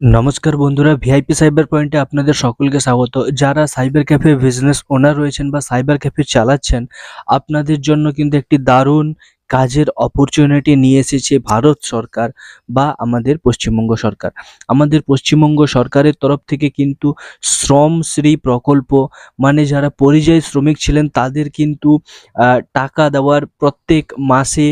নমস্কার বন্ধুরা VIP cyber পয়েন্টে আপনাদের সকলকে স্বাগত। যারা সাইবার ক্যাফে বিজনেস ওনার রয়েছেন বা সাইবার ক্যাফে চালাচ্ছেন, আপনাদের জন্য কিন্তু একটি দারুণ কাজের অপরচুনিটি নিয়ে এসেছে ভারত সরকার বা আমাদের পশ্চিমবঙ্গ সরকার। আমাদের পশ্চিমবঙ্গ সরকারের তরফ থেকে কিন্তু শ্রমশ্রী প্রকল্প মানে যারা পরিযায়ী শ্রমিক ছিলেন, তাদের কিন্তু টাকা দেওয়ার প্রত্যেক মাসে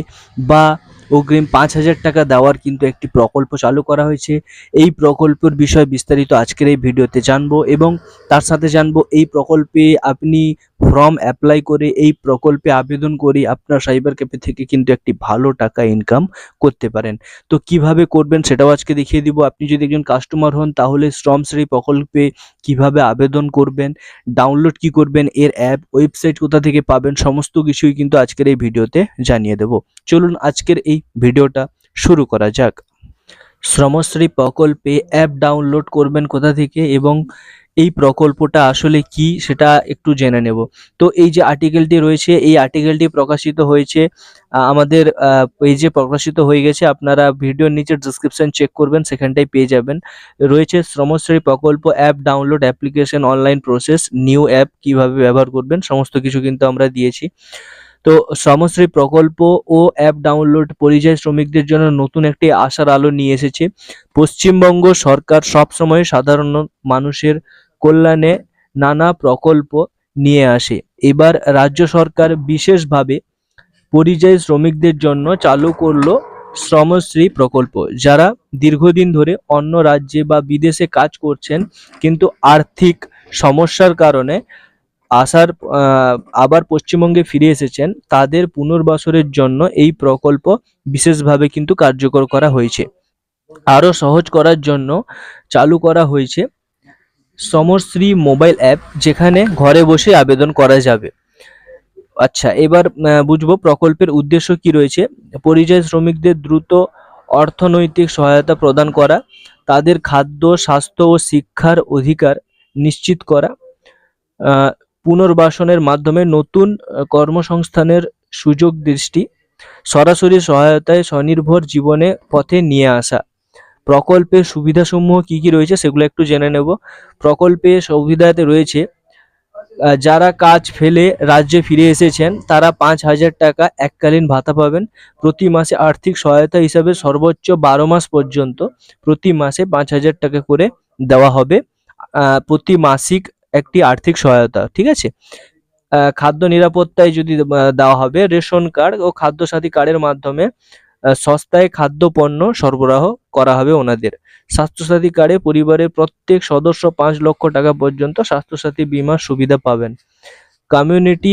বা অগ্রিম পাঁচ হাজার টাকা দেওয়ার কিন্তু একটি প্রকল্প চালু করা হয়েছে। এই প্রকল্পের বিষয়ে বিস্তারিত আজকের এই ভিডিওতে জানব এবং তার সাথে জানব এই প্রকল্পে আপনি ফর্ম অ্যাপ্লাই করে এই প্রকল্পে আবেদন করে আপনার সাইবার ক্যাফে থেকে কিন্তু একটি ভালো টাকা ইনকাম করতে পারেন। তো কীভাবে করবেন সেটাও আজকে দেখিয়ে দিব। আপনি যদি একজন কাস্টমার হন, তাহলে শ্রমশ্রী প্রকল্পে কীভাবে আবেদন করবেন ডাউনলোড কি করবেন, এর অ্যাপ ওয়েবসাইট কোথা থেকে পাবেন, সমস্ত কিছুই কিন্তু আজকের এই ভিডিওতে জানিয়ে দেব। চলুন আজকের এই ভিডিওটা শুরু করা যাক। শ্রমশ্রী প্রকল্পে অ্যাপ ডাউনলোড করবেন কোথা থেকে এবং এই প্রকল্পটা আসলে কি সেটা একটু জেনে নেব। তো এই যে আর্টিকেলটি রয়েছে, এই আর্টিকেলটি প্রকাশিত হয়েছে আমাদের পেজে প্রকাশিত হয়ে গেছে। আপনারা ভিডিওর নিচে ডিসক্রিপশন চেক করবেন, সেখানটায় পেয়ে যাবেন। রয়েছে শ্রমশ্রী প্রকল্প app download application online process new app কীভাবে ব্যবহার করবেন, সমস্ত কিছু কিন্তু আমরা দিয়েছি। তো শ্রমশ্রী প্রকল্প ও অ্যাপ ডাউনলোড পরিযায়ী শ্রমিকদের জন্য নতুন একটি আশার আলো নিয়ে এসেছে। পশ্চিমবঙ্গ সরকার সবসময় সাধারণ মানুষের কল্যাণে নানা প্রকল্প নিয়ে আসে। এবার রাজ্য সরকার বিশেষভাবে পরিযায়ী শ্রমিকদের জন্য চালু করল শ্রমশ্রী প্রকল্প। যারা দীর্ঘদিন ধরে অন্য রাজ্যে বা বিদেশে কাজ করছেন, কিন্তু আর্থিক সমস্যার কারণে আসার আবার পশ্চিমবঙ্গে ফিরে এসেছেন, তাদের পুনর্বাসনের জন্য এই প্রকল্প বিশেষভাবে কিন্তু কার্যকর করা হয়েছে। আরও সহজ করার জন্য চালু করা হয়েছে সমশ্রী মোবাইল অ্যাপ, যেখানে ঘরে বসে আবেদন করা যাবে। আচ্ছা এবার বুঝব প্রকল্পের উদ্দেশ্য কি রয়েছে। পরিযায়ী শ্রমিকদের দ্রুত অর্থনৈতিক সহায়তা প্রদান করা, তাদের খাদ্য, স্বাস্থ্য ও শিক্ষার অধিকার নিশ্চিত করা পুনর্বাসনের মাধ্যমে নতুন কর্মসংস্থানের সুযোগ দৃষ্টি সরাসরি সহায়তায় স্বনির্ভর জীবনে পথে নিয়ে আসা। প্রকল্পের সুবিধাসমূহ কি কি রয়েছে সেগুলো একটু জেনে নেব। প্রকল্পে সুবিধাতে রয়েছে যারা কাজ ফেলে রাজ্যে ফিরে এসেছেন, তারা পাঁচ হাজার টাকা এককালীন ভাতা পাবেন। প্রতি মাসে আর্থিক সহায়তা হিসাবে সর্বোচ্চ বারো মাস পর্যন্ত প্রতি মাসে পাঁচ হাজার টাকা করে দেওয়া হবে। প্রতি মাসিক একটি আর্থিক সহায়তা, ঠিক আছে? খাদ্য নিরাপত্তায় যদি দেওয়া হবে, রেশন কার্ড ও খাদ্য সাথী কার্ডের মাধ্যমে সস্তায় খাদ্য পণ্য সরবরাহ করা হবে ওনাদের। স্বাস্থ্যসাথী কার্ডে পরিবারের প্রত্যেক সদস্য পাঁচ লক্ষ টাকা পর্যন্ত স্বাস্থ্যসাথী বীমার সুবিধা পাবেন। কমিউনিটি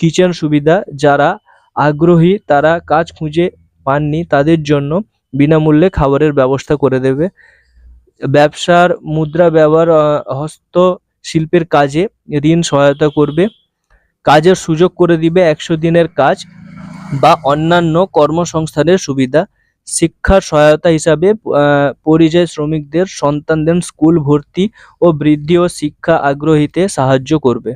কিচেন সুবিধা, যারা আগ্রহী, তারা কাজ খুঁজে পাননি, তাদের জন্য বিনামূল্যে খাবারের ব্যবস্থা করে দেবে। ব্যবসার মুদ্রা ব্যবহার হস্ত হস্তশিল্পের কাজে ঋণ সহায়তা করবে। কাজের সুযোগ করে দিবে একশো দিনের কাজ বা অন্যান্য কর্মসংস্থানের সুবিধা। শিক্ষার সহায়তা হিসাবে পরিযায়ী শ্রমিকদের সন্তানদের স্কুল ভর্তি ও বৃদ্ধি ও শিক্ষা আগ্রহীতে সাহায্য করবে।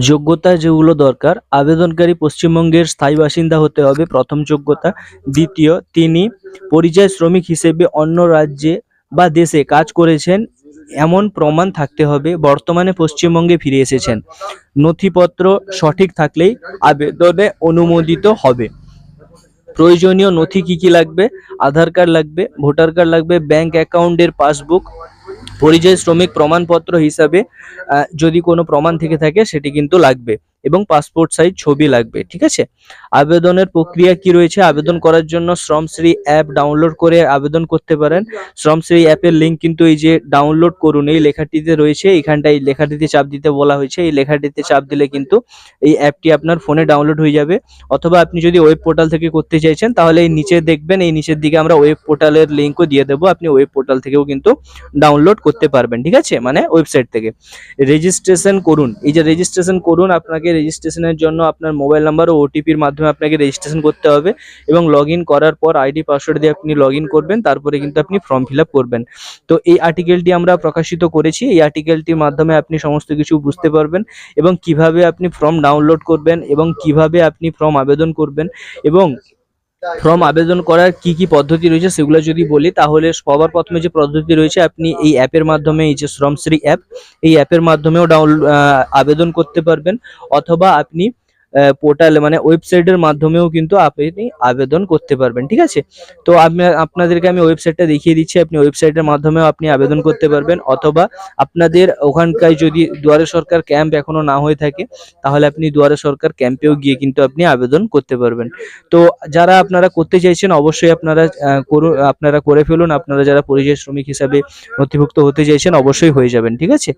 যোগ্যতা যেগুলো দরকার, আবেদনকারী পশ্চিমবঙ্গের স্থায়ী বাসিন্দা হতে হবে প্রথম যোগ্যতা, দ্বিতীয় তিনি পরিযায়ী শ্রমিক হিসেবে অন্য রাজ্যে বা দেশে কাজ করেছেন, এমন প্রমাণ থাকতে হবে, বর্তমানে পশ্চিমবঙ্গে ফিরে এসেছেন। নথিপত্র সঠিক থাকলেই আবেদনে অনুমোদিত হবে। প্রয়োজনীয় নথি কি কি লাগবে? আধার কার্ড লাগবে, ভোটার কার্ড লাগবে, ব্যাংক অ্যাকাউন্টের পাসবুক পরিযায়ী শ্রমিক প্রমাণপত্র হিসাবে যদি কোনো প্রমাণ থেকে থাকে সেটি কিন্তু লাগবে। এবং পাসপোর্ট সাইজ ছবি লাগবে, ঠিক আছে? আবেদনের প্রক্রিয়া কি রয়েছে? আবেদন করার জন্য শ্রমশ্রী অ্যাপ ডাউনলোড করে আবেদন করতে পারেন। শ্রমশ্রী অ্যাপের লিঙ্ক কিন্তু এই যে ডাউনলোড করুন, এই লেখাটিতে রয়েছে এখানটায় লেখাটিতে চাপ দিতে বলা হয়েছে, এই লেখাটিতে চাপ দিলে কিন্তু এই অ্যাপটি আপনার ফোনে ডাউনলোড হয়ে যাবে। অথবা আপনি যদি ওয়েব পোর্টাল থেকে করতে চাইছেন, তাহলে এই নিচে দেখবেন, এই নিচের দিকে আমরা ওয়েব পোর্টালের লিঙ্কও দিয়ে দেবো। আপনি ওয়েব পোর্টাল থেকেও কিন্তু ডাউনলোড করতে পারবেন, ঠিক আছে? মানে ওয়েবসাইট থেকে। রেজিস্ট্রেশন করুন, এই যে রেজিস্ট্রেশন করুন, আপনাকে রেজিস্ট্রেশনের জন্য আপনার মোবাইল নাম্বার ও ওটিপির মাধ্যমে আপনাকে রেজিস্ট্রেশন করতে হবে এবং লগ করার পর আইডি পাসওয়ার্ড দিয়ে আপনি লগ করবেন, তারপরে কিন্তু আপনি ফর্ম ফিল করবেন। তো এই আর্টিকেলটি আমরা প্রকাশিত করেছি, এই আর্টিকেলটির মাধ্যমে আপনি সমস্ত কিছু বুঝতে পারবেন এবং কীভাবে আপনি ফর্ম ডাউনলোড করবেন এবং কীভাবে আপনি ফর্ম আবেদন করবেন এবং ফর্ম আবেদন করার কি কি পদ্ধতি রয়েছে সেগুলো যদি বলি, তাহলে সবার প্রথমে যে পদ্ধতি রয়েছে, আপনি এই অ্যাপের মাধ্যমে, এই যে শ্রমশ্রী অ্যাপ এই অ্যাপের মাধ্যমেও ডাউনলোড আবেদন করতে পারবেন। অথবা আপনি পোর্টাল মানে ওয়েবসাইটের মাধ্যমেও কিন্তু আপনি আবেদন করতে পারবেন, ঠিক আছে? তো আমি, আপনাদেরকে আমি ওয়েবসাইটটা দেখিয়ে দিচ্ছি, আপনি ওয়েবসাইটের মাধ্যমেও আপনি আবেদন করতে পারবেন, অথবা আপনাদের ওখানকার যদি দুয়ারে সরকার ক্যাম্প এখনও না হয়ে থাকে, তাহলে আপনি দুয়ারে সরকার ক্যাম্পেও গিয়ে কিন্তু আপনি আবেদন করতে পারবেন। তো যারা আপনারা করতে চাইছেন, অবশ্যই আপনারা করুন, আপনারা করে ফেলুন, আপনারা যারা পরিযায়ী শ্রমিক হিসাবে নথিভুক্ত হতে চাইছেন, অবশ্যই হয়ে যাবেন, ঠিক আছে?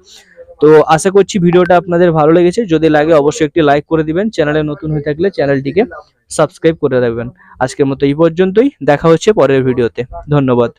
তো আশা করছি ভিডিওটা আপনাদের ভালো লেগেছে। যদি লাগে অবশ্যই একটি লাইক করে দিবেন। চ্যানেলে নতুন হয়ে থাকলে চ্যানেলটিকে সাবস্ক্রাইব করে রাখবেন। আজকের মতো এই পর্যন্তই। দেখা হচ্ছে পরের ভিডিওতে। ধন্যবাদ।